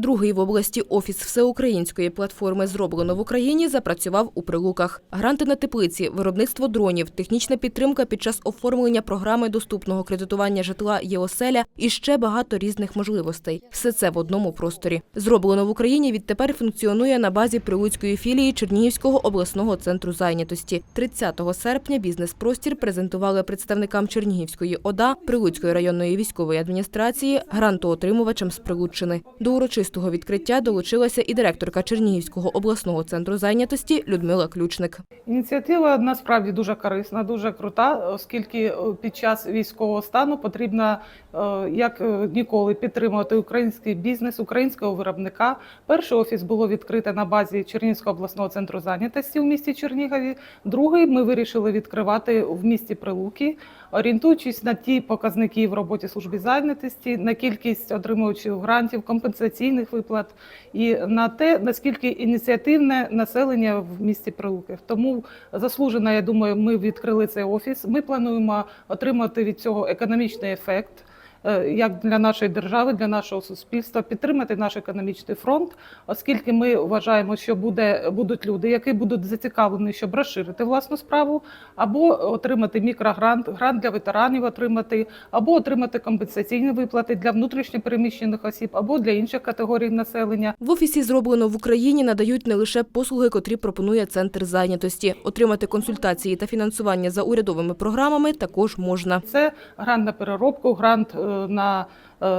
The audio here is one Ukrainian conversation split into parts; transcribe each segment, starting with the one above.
Другий в області офіс всеукраїнської платформи зроблено в Україні запрацював у Прилуках. Гранти на теплиці, виробництво дронів, технічна підтримка під час оформлення програми доступного кредитування житла ЄОСЕЛЯ і ще багато різних можливостей. Все це в одному просторі. Зроблено в Україні відтепер функціонує на базі прилуцької філії Чернігівського обласного центру зайнятості. 30 серпня бізнес-простір презентували представникам Чернігівської ОДА, Прилуцької районної військової адміністрації, грантоотримувачам з Прилуччини. До урочистого відкриття долучилася і директорка Чернігівського обласного центру зайнятості Людмила Ключник. Ініціатива насправді дуже корисна, дуже крута, оскільки е, під час військового стану потрібно е, як е, ніколи підтримувати український бізнес, українського виробника. Перший офіс було відкрите на базі Чернігівського обласного центру зайнятості у місті Чернігові. Другий ми вирішили відкривати в місті Прилуки, орієнтуючись на ті показники в роботі служби зайнятості, на кількість отримувачів грантів, компенсаційних виплат і на те, наскільки ініціативне населення в місті Прилуки. Тому заслужено, я думаю, ми відкрили цей офіс. Ми плануємо отримати від цього економічний ефект. Е, Як для нашої держави, для нашого суспільства, підтримати наш економічний фронт, оскільки ми вважаємо, що буде будуть люди, які будуть зацікавлені, щоб розширити власну справу, або отримати мікрогрант, грант для ветеранів отримати, або отримати компенсаційні виплати для внутрішньопереміщених осіб, або для інших категорій населення. В офісі зроблено в Україні надають не лише послуги, котрі пропонує центр зайнятості. Отримати консультації та фінансування за урядовими програмами також можна. Це грант на переробку, грант е, на е,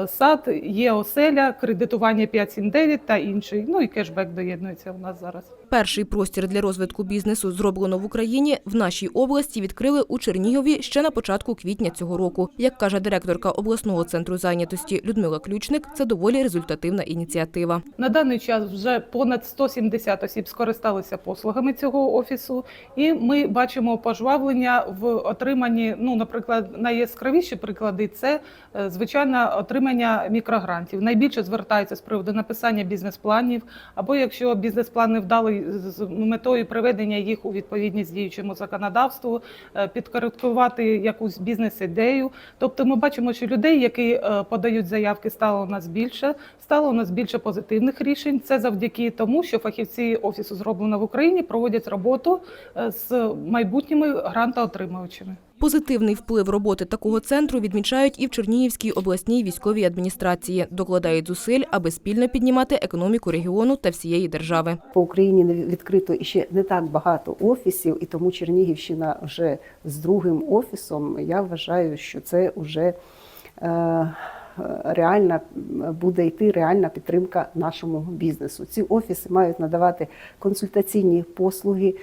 сад, є оселя, кредитування 579 та інший. Ну і кешбек доєднується у нас зараз. Перший простір для розвитку бізнесу зроблено в Україні в нашій області відкрили у Чернігові ще на початку квітня цього року. Як каже директорка обласного центру зайнятості Людмила Ключник, це доволі результативна ініціатива. На даний час вже понад 170 осіб скористалися послугами цього офісу, і ми бачимо пожвавлення в отриманні. Ну, наприклад, найяскравіші приклади це е, звичайно отримання мікрогрантів. Найбільше звертаються з приводу написання бізнес-планів, або якщо бізнес-план не вдалий з метою приведення їх у відповідність діючому законодавству, е, підкоректувати якусь бізнес-ідею. Тобто, ми бачимо, що людей, які е, подають заявки, стало у нас більше. Стало у нас більше позитивних рішень. Це завдяки тому, що фахівці офісу зроблено в Україні проводять роботу е, з майбутніми грантоотримувачами. Позитивний вплив роботи такого центру відмічають і в Чернігівській обласній військовій адміністрації. Докладають зусиль, аби спільно піднімати економіку регіону та всієї держави. По Україні відкрито іще не так багато офісів, і тому Чернігівщина вже з другим офісом. Я вважаю, що це вже е, реальна буде йти реальна підтримка нашому бізнесу. Ці офіси мають надавати консультаційні послуги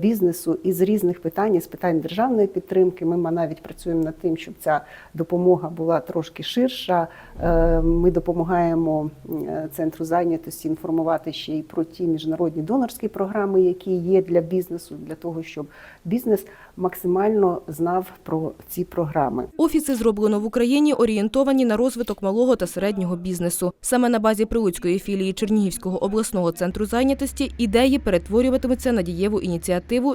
бізнесу із різних питань, з питань державної підтримки. Ми навіть працюємо над тим, щоб ця допомога була трошки ширша. Е, Ми допомагаємо е, центру зайнятості інформувати ще й про ті міжнародні донорські програми, які є для бізнесу, для того, щоб бізнес максимально знав про ці програми. Офіси зроблено в Україні орієнтовані на розвиток малого та середнього бізнесу. Саме на базі Прилуцької філії Чернігівського обласного центру зайнятості ідеї перетворюватимуться на дієву ініціативу,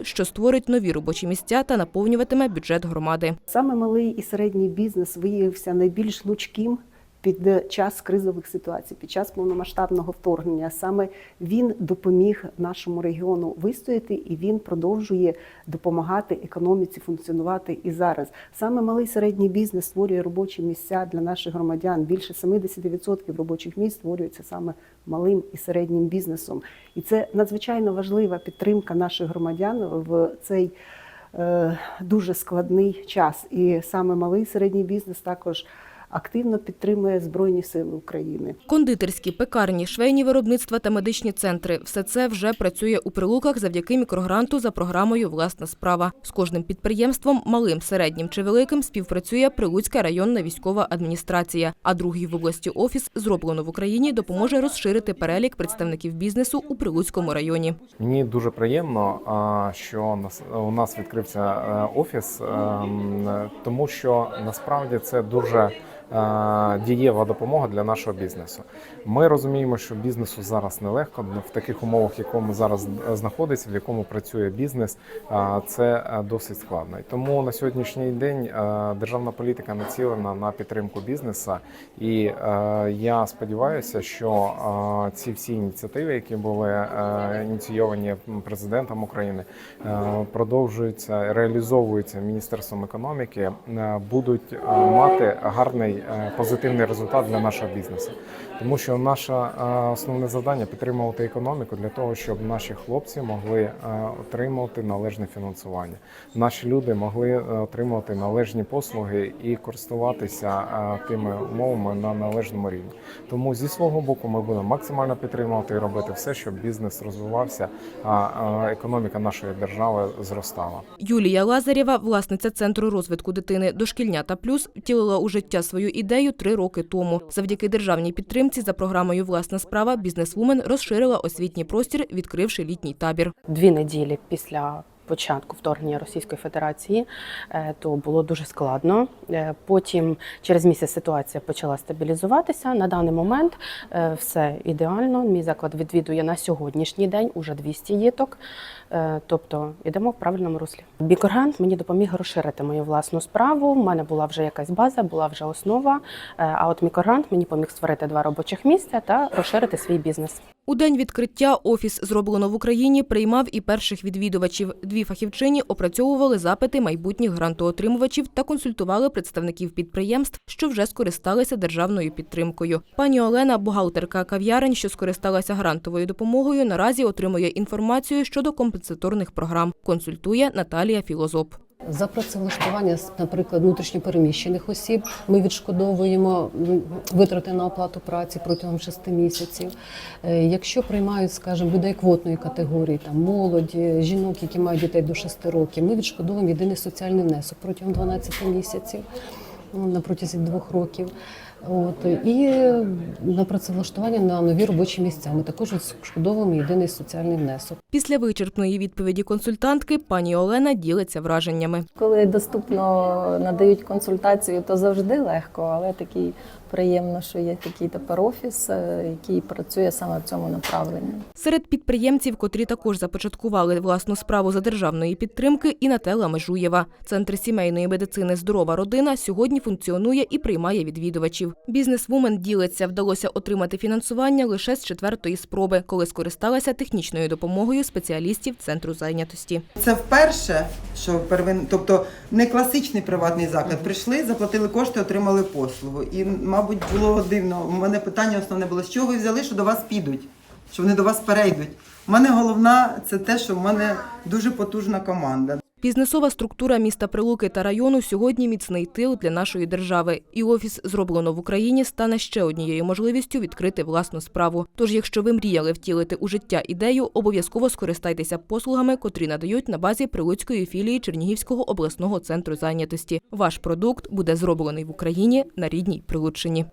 що створить нові робочі місця та наповнюватиме бюджет громади. Саме малий і середній бізнес виявився найбільш лучким під час кризових ситуацій, під час повномасштабного вторгнення. Саме він допоміг нашому регіону вистояти, і він продовжує допомагати економіці функціонувати і зараз. Саме малий середній бізнес створює робочі місця для наших громадян. Більше 70% робочих місць створюється саме малим і середнім бізнесом. І це надзвичайно важлива підтримка наших громадян в цей е, дуже складний час. І саме малий середній бізнес також активно підтримує Збройні Сили України. Кондитерські, пекарні, швейні виробництва та медичні центри – все це вже працює у Прилуках завдяки мікрогранту за програмою «Власна справа». З кожним підприємством, малим, середнім чи великим, співпрацює Прилуцька районна військова адміністрація. А другий в області офіс «Зроблено в Україні» допоможе розширити перелік представників бізнесу у Прилуцькому районі. Мені дуже приємно, що нас- у нас відкрився е, офіс, ем, тому що насправді це дуже дієва допомога для нашого бізнесу. Ми розуміємо, що бізнесу зараз нелегко в таких умовах, в якому зараз знаходиться, в якому працює бізнес. е, Це е, досить складно. Тому на сьогоднішній день е, державна політика націлена на підтримку бізнесу. І е, я сподіваюся, що е, ці всі ініціативи, які були е, ініційовані президентом України, е, продовжуються реалізовуються міністерством економіки, е, будуть е, мати гарний е, позитивний результат для нашого бізнесу. Тому що наше е, основне завдання підтримувати економіку для того, щоб наші хлопці могли е, отримувати належне фінансування. Наші люди могли отримувати належні послуги і користуватися тими умовами на належному рівні. Тому зі свого боку ми будемо максимально підтримувати і робити все, щоб бізнес розвивався, а економіка нашої держави зростала. Юлія Лазарєва, власниця центру розвитку дитини «Дошкільнята плюс», втілила у життя свою ідею три роки тому. Завдяки державній підтримці за програмою Власна справа бізнесвумен розширила освітній простір, відкривши літній табір. дві неділі після початку вторгнення Російської Федерації, е, то було дуже складно. Е, Потім через місяць ситуація почала стабілізуватися. На даний момент е, все ідеально. Мій заклад відвідує на сьогоднішній день уже 200 діток. Тобто йдемо в правильному руслі. Бікоргант мені допоміг розширити мою власну справу. У мене була вже якась база, була вже основа. А от мікоргант мені поміг створити два робочих місця та розширити свій бізнес. У день відкриття офіс зроблено в Україні приймав і перших відвідувачів. Дві фахівчині опрацьовували запити майбутніх грантоотримувачів та консультували представників підприємств, що вже скористалися державною підтримкою. Пані Олена, бухгалтерка кав'ярень, що скористалася грантовою допомогою, наразі отримує інформацію щодо компенсаторних програм. Консультує Наталія Філозоп. За працевлаштування, наприклад, внутрішньопереміщених осіб ми відшкодовуємо витрати на оплату праці протягом 6 місяців. Е, Якщо приймають, скажімо, людей квотної категорії, там молодь, е, жінок, які мають дітей до 6 років, ми відшкодовуємо єдиний соціальний внесок протягом 12 місяців на протязі двох років. От і на працевлаштування на нові робочі місця. Ми також відшкодовуємо єдиний соціальний внесок. Після вичерпної відповіді консультантки пані Олена ділиться враженнями. Коли доступно надають консультацію, то завжди легко, але такий приємно, що є такий тепер офіс, е, який працює саме в цьому направленні. Серед підприємців, котрі також започаткували власну справу за державної підтримки, і Нателла Межуєва. Центр сімейної медицини Здорова родина сьогодні функціонує і приймає відвідувачів. Бізнесвумен ділиться, вдалося отримати фінансування лише з четвертої спроби, коли скористалася технічною допомогою спеціалістів центру зайнятості. Це вперше, що первин, тобто не класичний приватний заклад. Прийшли, заплатили кошти, отримали послугу. І, мабуть, було дивно. У мене питання основне було: з чого ви взяли, що до вас підуть, що вони до вас перейдуть. У мене головна це те, що в мене дуже потужна команда. Бізнесова структура міста Прилуки та району сьогодні міцний тил для нашої держави. І офіс зроблено в Україні стане ще однією можливістю відкрити власну справу. Тож, якщо ви мріяли втілити у життя ідею, обов'язково скористайтеся послугами, котрі надають на базі Прилуцької філії Чернігівського обласного центру зайнятості. Ваш продукт буде зроблений в Україні на рідній Прилуччині.